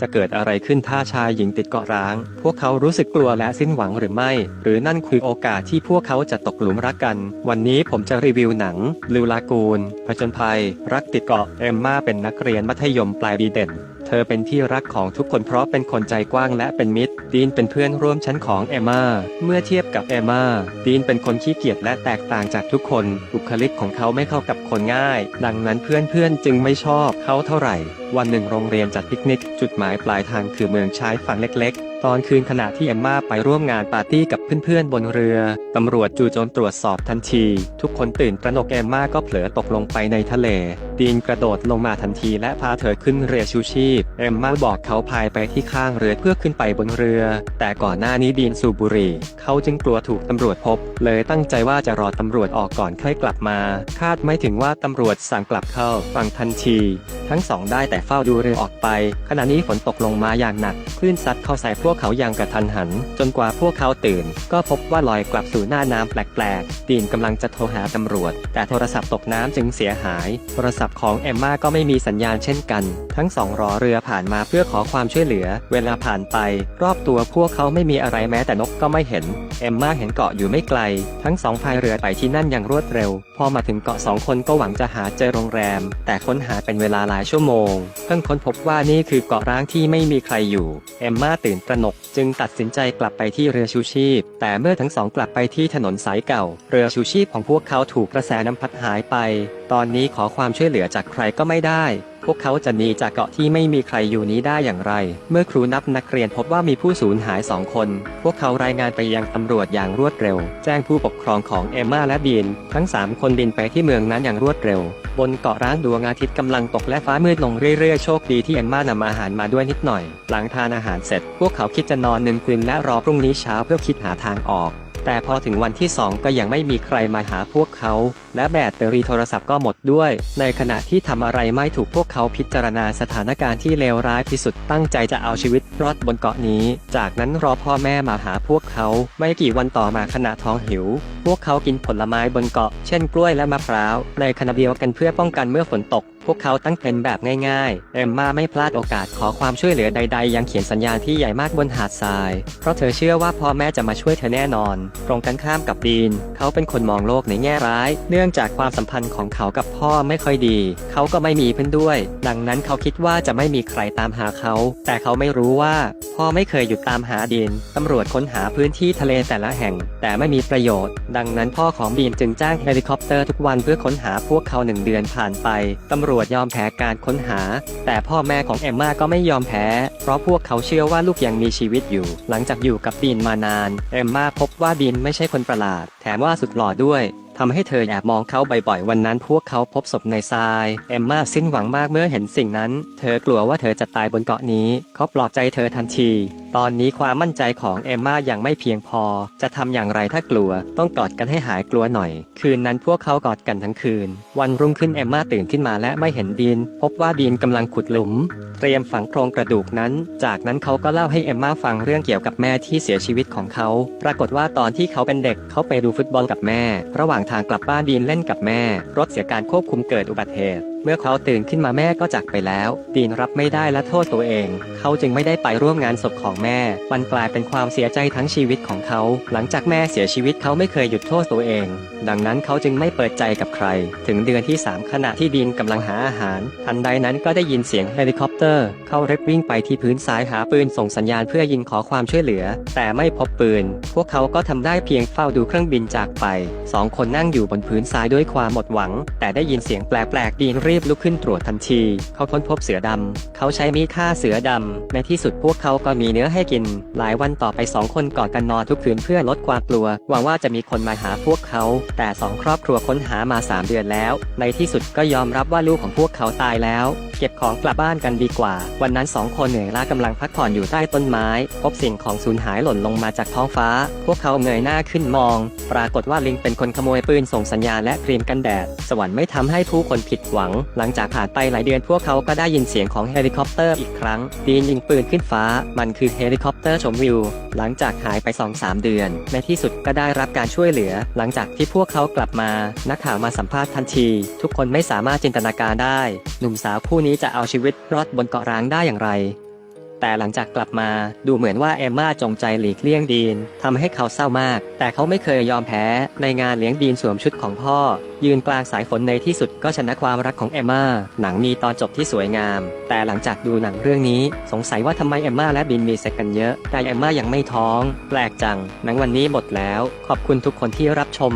จะเกิดอะไรขึ้นถ้าชายหญิงติดเกาะร้าง พวกเขารู้สึกกลัวและสิ้นหวังหรือไม่ หรือนั่นคือโอกาสที่พวกเขาจะตกหลุมรักกัน วันนี้ผมจะรีวิวหนังลูลากูนผจญภัย รักติดเกาะเอมมาเป็นนักเรียนมัธยมปลายดีเด่นเธอเป็นที่รักของทุกคนเพราะเป็นคนใจกว้างและเป็นมิตร ดีนเป็นเพื่อนร่วมชั้นของเอมมาเมื่อเทียบกับเอมมาดีนเป็นคนขี้เกียจและแตกต่างจากทุกคน บุคลิกของเขาไม่เข้ากับคนง่าย ดังนั้นเพื่อนๆจึงไม่ชอบเขาเท่าไหร่วันหนึ่งโรงเรียนจัดปิกนิก จุดหมายปลายทางคือเมืองชายฝั่งเล็กๆ ตอนคืนขณะที่เอมมาไปร่วมงานปาร์ตี้กับเพื่อนๆ บนเรือ ตำรวจจู่โจมตรวจสอบทันที ทุกคนตื่นตระหนกเอมมาก็เผลอตกลงไปในทะเล ดีนกระโดดลงมาทันทีและพาเธอขึ้นเรือชูชีพ เอมมาบอกเขาพายไปที่ข้างเรือเพื่อขึ้นไปบนเรือ แต่ก่อนหน้านี้ดีนสูบบุหรี่ เขาจึงกลัวถูกตำรวจพบ เลยตั้งใจว่าจะรอตำรวจออกก่อนค่อยกลับมา คาดไม่ถึงว่าตำรวจสั่งกลับเข้าฝั่งทันที ทั้งสองได้แต่เฝ้าดูเรือออกไป ขณะนี้ฝนตกลงมาอย่างหนัก คลื่นซัดเข้าใส่พวกเขาอย่างกระทันหัน จนกว่าพวกเขาตื่น ก็พบว่าลอยกลับสู่หน้าน้ำแปลกๆดีนกำลังจะโทรหาตำรวจ แต่โทรศัพท์ตกน้ำจึงเสียหาย โทรศัพท์ของเอมมาก็ไม่มีสัญญาณเช่นกัน ทั้งสองรอเรือผ่านมาเพื่อขอความช่วยเหลือ เวลาผ่านไป รอบตัวพวกเขาไม่มีอะไรแม้แต่นกก็ไม่เห็น เอมมาเห็นเกาะอยู่ไม่ไกล ทั้งสองพายเรือไปที่นั่นอย่างรวดเร็ว พอมาถึงเกาะสองคนก็หวังจะหาเจอโรงแรม แต่ค้นหาเป็นเวลาหลายชั่วโมง เพิ่งค้นพบว่านี่คือเกาะร้างที่ไม่มีใครอยู่เอมมาตื่นตระหนก จึงตัดสินใจกลับไปที่เรือชูชีพ แต่เมื่อทั้งสองกลับไปที่ถนนสายเก่า เรือชูชีพของพวกเขาถูกกระแสน้ำพัดหายไป ตอนนี้ขอความช่วยเหลือจากใครก็ไม่ได้ พวกเขาจะหนีจากเกาะที่ไม่มีใครอยู่นี้ได้อย่างไร เมื่อครูนับนักเรียนพบว่ามีผู้สูญหายสองคน พวกเขารายงานไปยังตำรวจอย่างรวดเร็ว แจ้งผู้ปกครองของเอมมาและบีน ทั้ง 3 คนบินไปที่เมืองนั้นอย่างรวดเร็ว บนเกาะร้างดวงอาทิตย์กำลังตกและฟ้ามืดลงเรื่อยๆ โชคดีที่เอมมานำอาหารมาด้วยนิดหน่อย หลังทานอาหารเสร็จ พวกเขาคิดจะนอนหนึ่งคืนและรอพรุ่งนี้เช้าเพื่อคิดหาทางออก แต่พอถึงวันที่ 2 ก็ยังไม่มีใครมาหาพวกเขา และแบตเตอรี่โทรศัพท์ก็หมดด้วย ในขณะที่ทำอะไรไม่ถูกพวกเขาพิจารณาสถานการณ์ที่เลวร้ายที่สุดตั้งใจจะเอาชีวิตรอดบนเกาะนี้ จากนั้นรอพ่อแม่มาหาพวกเขา ไม่กี่วันต่อมาขณะท้องหิว พวกเขากินผลไม้บนเกาะ เช่นกล้วยและมะพร้าว ในขณะเดียวกันเพื่อป้องกันเมื่อฝนตก พวกเขาตั้งเป็นแบบง่ายๆ เอมมาไม่พลาดโอกาสขอความช่วยเหลือใดๆ ยังเขียนสัญญาณที่ใหญ่มากบนหาดทราย เพราะเธอเชื่อว่าพ่อแม่จะมาช่วยเธอแน่นอน ตรงกันข้ามกับดีน เขาเป็นคนมองโลกในแง่ร้าย เนื่องจากความสัมพันธ์ของเขากับพ่อไม่ค่อยดี เขาก็ไม่มีเพื่อนด้วย ดังนั้นเขาคิดว่าจะไม่มีใครตามหาเขา แต่เขาไม่รู้ว่าพ่อไม่เคยหยุดตามหาดีนตำรวจค้นหาพื้นที่ทะเลแต่ละแห่ง แต่ไม่มีประโยชน์ ดังนั้นพ่อของบีมจึงจ้างเฮลิคอปเตอร์ทุกวันเพื่อค้นหาพวกเขาหนึ่งเดือนผ่านไปตำรวจยอมแพ้การค้นหา แต่พ่อแม่ของเอมมาก็ไม่ยอมแพ้ เพราะพวกเขาเชื่อว่าลูกยังมีชีวิตอยู่ หลังจากอยู่กับดีนมานาน เอมมาพบว่าดีนไม่ใช่คนประหลาด แถมว่าสุดหล่อด้วยทำให้เธอแอบมองเขาบ่อยๆ วันนั้นพวกเขาพบศพในทราย เอมมาสิ้นหวังมากเมื่อเห็นสิ่งนั้น เธอกลัวว่าเธอจะตายบนเกาะนี้ เขาปลอบใจเธอทันที ตอนนี้ความมั่นใจของเอมมายังไม่เพียงพอ จะทำอย่างไรถ้ากลัว ต้องกอดกันให้หายกลัวหน่อย คืนนั้นพวกเขากอดกันทั้งคืน วันรุ่งขึ้นเอมมาตื่นขึ้นมาและไม่เห็นดีน พบว่าดีนกำลังขุดหลุม เตรียมฝังโครงกระดูกนั้น จากนั้นเขาก็เล่าให้เอมมาฟังเรื่องเกี่ยวกับแม่ที่เสียชีวิตของเขา ปรากฏว่าตอนที่เขาเป็นเด็กเขาไปดูฟุตบอลกับแม่ ระหว่างทางกลับบ้านดีนเล่นกับแม่ รถเสียการควบคุมเกิดอุบัติเหตุ เมื่อเขาตื่นขึ้นมาแม่ก็จากไปแล้วดีนรับไม่ได้และโทษตัวเอง เขาจึงไม่ได้ไปร่วมงานศพของแม่ มันกลายเป็นความเสียใจทั้งชีวิตของเขา หลังจากแม่เสียชีวิตเขาไม่เคยหยุดโทษตัวเอง ดังนั้นเขาจึงไม่เปิดใจกับใคร ถึงเดือนที่ 3 ขณะที่ดีนกำลังหาอาหาร ทันใดนั้นก็ได้ยินเสียงเฮลิคอปเตอร์ เขาเร็บวิ่งไปที่พื้นซ้ายหาปืนส่งสัญญาณเพื่อยิงขอความช่วยเหลือ แต่ไม่พบปืน พวกเขาก็ทำได้เพียงเฝ้าดูเครื่องบินจากไปสองคนนั่งอยู่บนพื้นทรายด้วยความหมดหวัง แต่ได้ยินเสียงแปลกๆดีนรีบลุกขึ้นตรวจทันที เขาค้นพบเสือดำ เขาใช้มีดฆ่าเสือดำ ในที่สุดพวกเขาก็มีเนื้อให้กิน หลายวันต่อไปสองคนกอดกันนอนทุกคืนเพื่อลดความกลัว หวังว่าจะมีคนมาหาพวกเขา แต่สองครอบครัวค้นหามา 3 เดือนแล้ว ในที่สุดก็ยอมรับว่าลูกของพวกเขาตายแล้ว เก็บของกลับบ้านกันดีกว่า วันนั้นสองคนเหนื่อยล้ากำลังพักผ่อนอยู่ใต้ต้นไม้ พบสิ่งของสูญหายหล่นลงมาจากท้องฟ้า พวกเขาเงยหน้าขึ้นมอง ปรากฏว่าลิงเป็นคนขโมยปืนส่งสัญญาณและครีมกันแดด สวรรค์ไม่ทำให้ผู้คนผิดหวังหลังจากผ่านไปหลายเดือนพวกเขาก็ได้ยินเสียงของเฮลิคอปเตอร์อีกครั้งดีนยิงปืนขึ้นฟ้า มันคือเฮลิคอปเตอร์ชมวิว หลังจากหายไป 2-3 เดือน ในที่สุดก็ได้รับการช่วยเหลือ หลังจากที่พวกเขากลับมา นักข่าวมาสัมภาษณ์ทันที ทุกคนไม่สามารถจินตนาการได้ หนุ่มสาวผู้นี้จะเอาชีวิตรอดบนเกาะร้างได้อย่างไร แต่หลังจากกลับมาดูเหมือนว่าเอมมาจงใจหลีกเลี่ยงดีนทำให้เขาเศร้ามาก แต่เขาไม่เคยยอมแพ้ในงานเลี้ยงดีนสวมชุดของพ่อ ยืนกลางสายฝนในที่สุดก็ชนะความรักของเอมมาหนังมีตอนจบที่สวยงาม แต่หลังจากดูหนังเรื่องนี้ สงสัยว่าทำไมเอมมาและดีนมีเซ็กกันเยอะ แต่เอมมายังไม่ท้อง แปลกจังหนังวันนี้หมดแล้ว ขอบคุณทุกคนที่รับชม